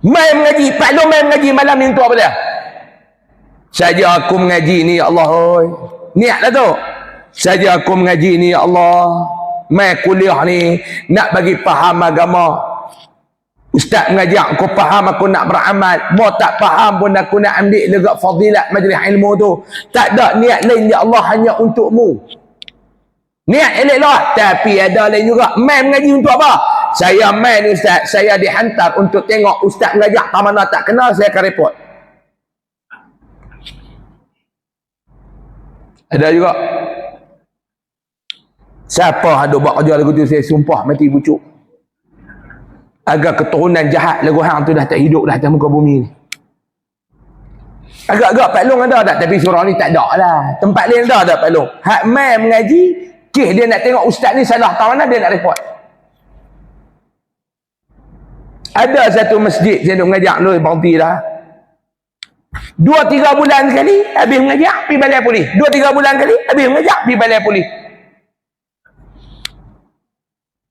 Mai mengaji, Pak Long mai mengaji malam ni untuk apa dia? Saja aku mengaji ni ya Allah oi. Niatlah tu. Saja aku mengaji ni ya Allah. Mai kuliah ni nak bagi faham agama. Ustaz mengajak aku faham aku nak beramal. Mau tak faham pun aku nak ambil lega fadilat majlis ilmu tu. Tak ada niat lain ya Allah hanya untukmu. Niat eloklah tapi ada lain juga. Mai mengaji untuk apa? Saya mai ni ustaz, saya dihantar untuk tengok ustaz mengajak tak mana tak kenal saya akan report. Ada juga. Siapa ada buat kerja lagu tu saya sumpah mati bucuk. Agar keturunan jahat lagu hang tu dah tak hidup dah atas muka bumi ni. Agak-agak Pak Long ada tak? Tapi surau ni tak ada lah. Tempat lain ada tak Pak Long? Hak mai mengaji, kes dia nak tengok ustaz ni salah tahu mana dia nak report. Ada satu masjid saya duk mengajak dulu berhenti dah. Dua tiga bulan sekali habis mengajak pergi balai polis. Dua tiga bulan sekali habis mengajak pergi balai polis.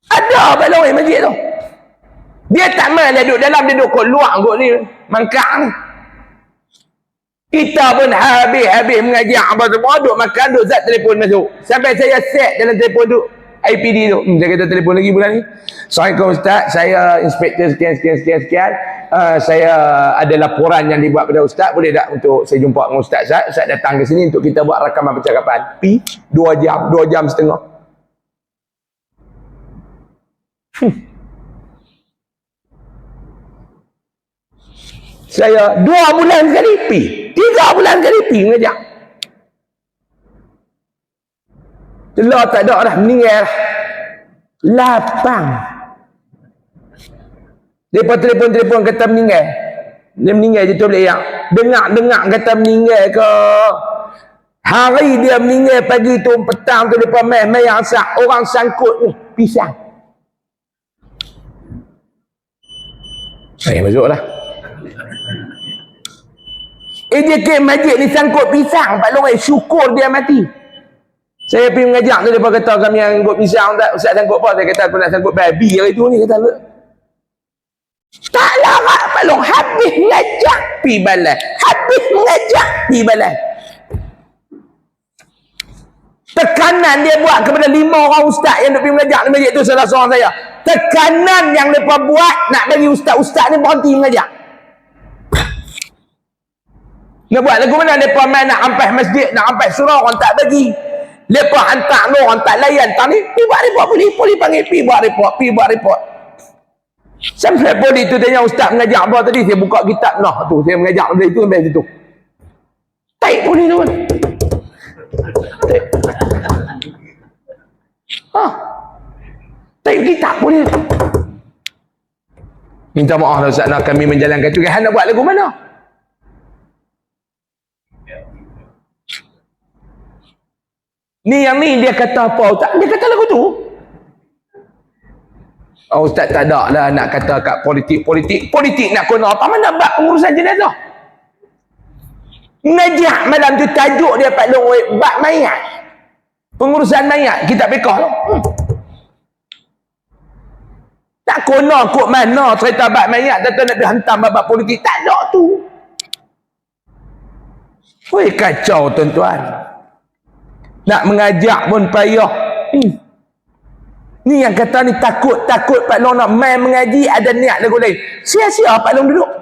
Ada balai masjid tu. Dia tak main dia duduk dalam dia duduk kot luar kot ni. Mangkak ni. Kita pun habis-habis mengajak apa semua duduk makan duduk zat telefon masuk. Sampai saya set dalam telefon tu IPD tu. Hmm, saya kata telefon lagi bulan ni. Assalamualaikum Ustaz. Saya inspektor sekian sekian sekian sekian. Uh, saya ada laporan yang dibuat pada Ustaz. Boleh tak untuk saya jumpa dengan Ustaz Ustaz? Ustaz datang ke sini untuk kita buat rakaman percakapan. Pi, dua jam, dua jam setengah. Hmm. Saya dua bulan sekali pi. Tiga bulan sekali pi mengajak. Telah tak ada dah meninggal. Lapang. Dia telefon-telefon kata meninggal. Dia meninggal je tu boleh yang. Dengar-dengar kata meninggal ke. Hari dia meninggal pagi tu petang tu depan mai mai yang sak orang sangkut ni pisang. Saya masuklah. Eh dia ke masjid ni sangkut pisang Pak eh syukur dia mati. Saya pergi mengajak tu dia kata kami yang sangkut pisang tak ustaz sangkut apa saya kata aku nak sangkut babi hari tu ni kata lu. Tak larat Pak Long habis mengajak pi balai. Habis mengajak pi balai. Tekanan dia buat kepada lima orang ustaz yang duk pergi mengajak di masjid tu salah seorang saya. Tekanan yang mereka buat nak bagi ustaz-ustaz ni berhenti mengajak. Nak buat lagu mana mereka main nak ampas masjid, nak ampas surau, orang tak bagi. Mereka hantar no, orang tak layan. Tak ni, pergi buat report polis. Polis panggil, pergi buat report, pergi buat report. Sampai polis tu tanya ustaz mengajak apa tadi, saya buka kitab nah tu, saya mengajak dari itu sampai situ. Taik polis tu kan. Taik. Ha. Taik kitab polis. Minta maaf lah Ustaz, nak kami menjalankan tu. Kan nak buat lagu mana? Ni yang ni dia kata apa Ustaz? Dia kata lagu tu. Oh, Ustaz tak ada lah nak kata kat politik-politik. Politik nak kena apa? Mana buat pengurusan jenazah? Ngajak malam tu tajuk dia Pak Long Bak mayat. Pengurusan mayat. Kita pekah tu. Hmm. Tak kena kot mana cerita bak mayat dan nak dihantam babak politik. Tak ada tu. Woi kacau tuan-tuan. Nak mengajak pun payah. Hmm. Ni yang kata ni takut-takut Pak Long nak main mengaji ada niat lagu lain. Sia-sia Pak Long duduk.